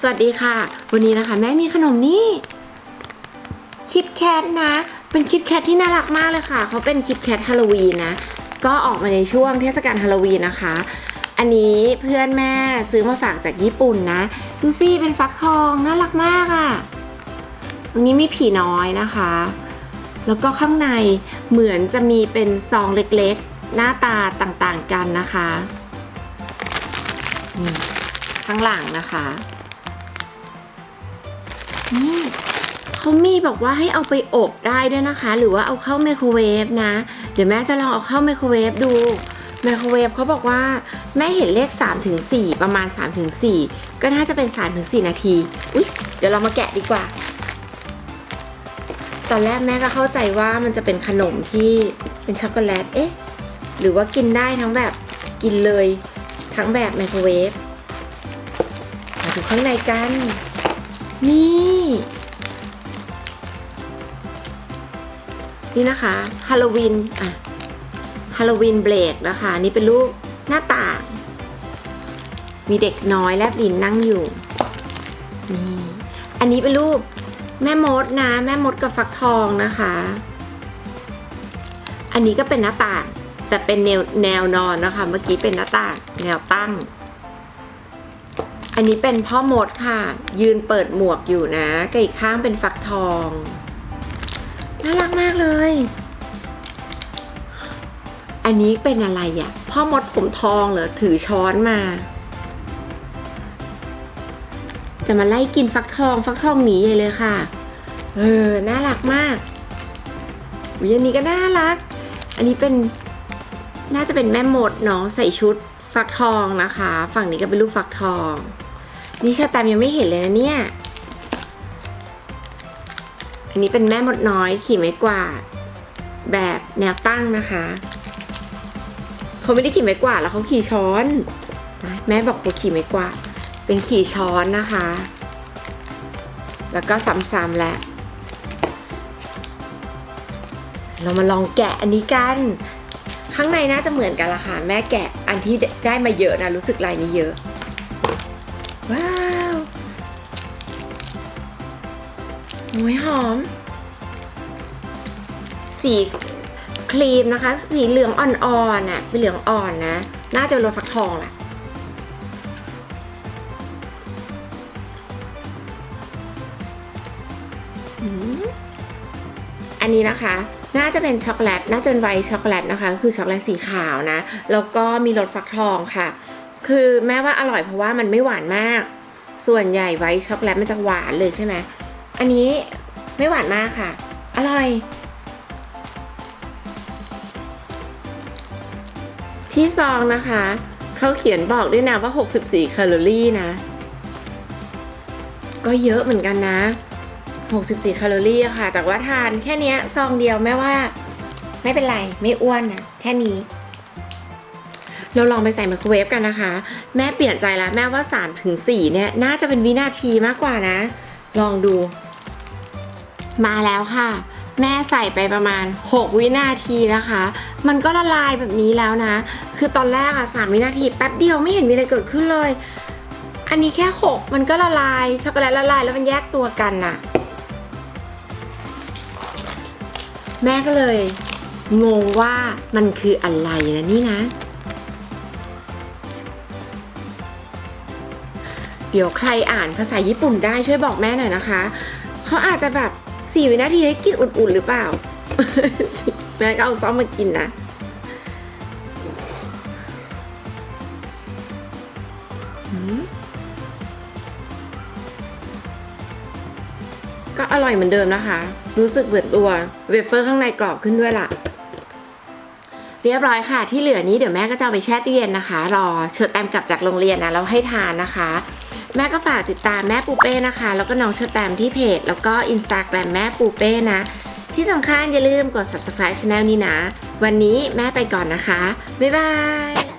สวัสดีค่ะ วันนี้นะคะ แม่มีขนมนี่คิดแคทนะ เป็นคิดแคทที่น่ารักมากเลยค่ะ เขาเป็นคิดแคทฮาโลวีนนะ ก็ออกมาในช่วงเทศกาลฮาโลวีนนะคะ อันนี้เพื่อนแม่ซื้อมาฝากจากญี่ปุ่นนะ ดูสิเป็นฟักทองน่ารักมากอะ่ะตรงนี้มีผีน้อยนะคะ แล้วก็ข้างในเหมือนจะมีเป็นซองเล็กๆ หน้าตาต่างๆกันนะคะข้างหลังนะคะ นี่เขามีบอกว่าให้เอาไปอบได้ด้วยนะคะ หรือว่าเอาเข้าไมโครเวฟนะ เดี๋ยวแม่จะลองเอาเข้าไมโครเวฟดูไมโครเวฟเขาบอกว่าแม่เห็นเลข3ถึง4ประมาณ3ถึง4ก็น่าจะเป็น3ถึง4นาที อุ๊ย เดี๋ยวเรามาแกะดีกว่า ตอนแรกแม่ก็เข้าใจว่ามันจะเป็นขนมที่เป็นช็อกโกแลต เอ๊ะ หรือว่ากินได้ทั้งแบบกินเลย ทั้งแบบไมโครเวฟมาดูข้างในกัน นี่ นี่นะคะฮาโลวีนอะฮาโลวีนเบรกนะคะนี่เป็นรูปหน้าต่างมีเด็กน้อยแลบดินนั่งอยู่นี่อันนี้เป็นรูปแม่มดนะ แม่มดกับฟักทองนะคะ อันนี้ก็เป็นหน้าต่าง แต่เป็นแนวแนวนอนนะคะ เมื่อกี้เป็นหน้าต่าง แนวตั้ง อันนี้เป็นพ่อมดค่ะ ยืนเปิดหมวกอยู่นะกับอีกข้างเป็นฟักทอง น่ารักมากเลย อันนี้เป็นอะไรอะ่ะพ่อมดผมทองเหรอถือช้อนมา จะมาไล่กินฟักทอง ฟักทองหนีใหญ่เลยค่ะ เออ น่ารักมากวิอันนี้ก็น่ารัก อันนี้เป็นน่าจะเป็นแม่มดเนาะใส่ชุดฟักทองนะคะ ฝั่งนี้ก็เป็นรูปฟักทอง นี่ชาแตมยังไม่เห็นเลยนะเนี่ย อันนี้เป็นแม่มดน้อยขี่ไม้กวาดแบบแนวตั้งนะคะ เขาไม่ได้ขี่ไม้กวาดแล้วเขาขี่ช้อน แม่บอกเขาขี่ไม้กวาดเป็นขี่ช้อนนะคะ แล้วก็ซ้ำๆแหละ เรามาลองแกะอันนี้กัน ข้างในน่าจะเหมือนกันละค่ะ แม่แกะอันที่ได้มาเยอะนะ รู้สึกลายนี้เยอะ ว้าวโอ้ยหอม สีครีมนะคะ สีเหลืองอ่อนๆน่ะเป็นเหลืองอ่อนนะ น่าจะเป็นรสฟักทองแหละอันนี้นะคะ น่าจะเป็นช็อกโกแลต น่าจะเป็นไวช็อกโกแลตนะคะ คือช็อกโกแลตสีขาวนะ แล้วก็มีรสฟักทองค่ะ คือแม่ว่าอร่อยเพราะว่ามันไม่หวานมาก ส่วนใหญ่ไวท์ช็อกโกแลตมันจะหวานเลยใช่ไหมอันนี้ไม่หวานมากค่ะ อร่อย ที่ซองนะคะเขาเขียนบอกด้วยนะว่า 64 แคลอรี่นะ ก็เยอะเหมือนกันนะ 64 แคลอรี่ค่ะ แต่ว่าทานแค่นี้ซองเดียวแม่ว่า ไม่เป็นไร ไม่อ้วนนะแค่นี้ เราลองไปใส่ไมโครเวฟกันนะคะ แม่เปลี่ยนใจแล้วแม่ว่า3ถึง4เนี่ยน่าจะเป็นวินาทีมากกว่านะ ลองดู มาแล้วค่ะ แม่ใส่ไปประมาณ 6 วินาทีนะคะ มันก็ละลายแบบนี้แล้วนะ คือตอนแรกอะ3วินาทีแป๊บเดียวไม่เห็นมีอะไรเกิดขึ้นเลย อันนี้แค่ 6 มันก็ละลายช็อกโกแลตละลายแล้วมันแยกตัวกันน่ะ แม่ก็เลยงงว่ามันคืออะไรนะนี่นะ ดี๋ยวใครอ่านภาษาญี่ปุ่นได้ช่วยบอกแม่หน่อยนะคะ เขาอาจจะแบบสี่วินาทีให้กินอุ่นๆหรือเปล่า แม่ก็เอาซ้อมมากินนะก็อร่อยเหมือนเดิมนะคะ รู้สึกเหมือนตัว เวเฟอร์ข้างในกรอบขึ้นด้วยล่ะ เรียบร้อยค่ะ ที่เหลือนี้เดี๋ยวแม่ก็จะเอาไปแช่ตู้เย็นนะคะ รอเชิญแตมกลับจากโรงเรียนนะแล้วให้ทานนะคะ แม่ก็ฝากติดตามแม่ปูเป้นะคะ แล้วก็น้องเชอร์แตมที่เพจ แล้วก็อินสตาแกรมแม่ปูเป้นะ ที่สำคัญอย่าลืมกด subscribe channel นี้นะ วันนี้แม่ไปก่อนนะคะ บ๊ายบาย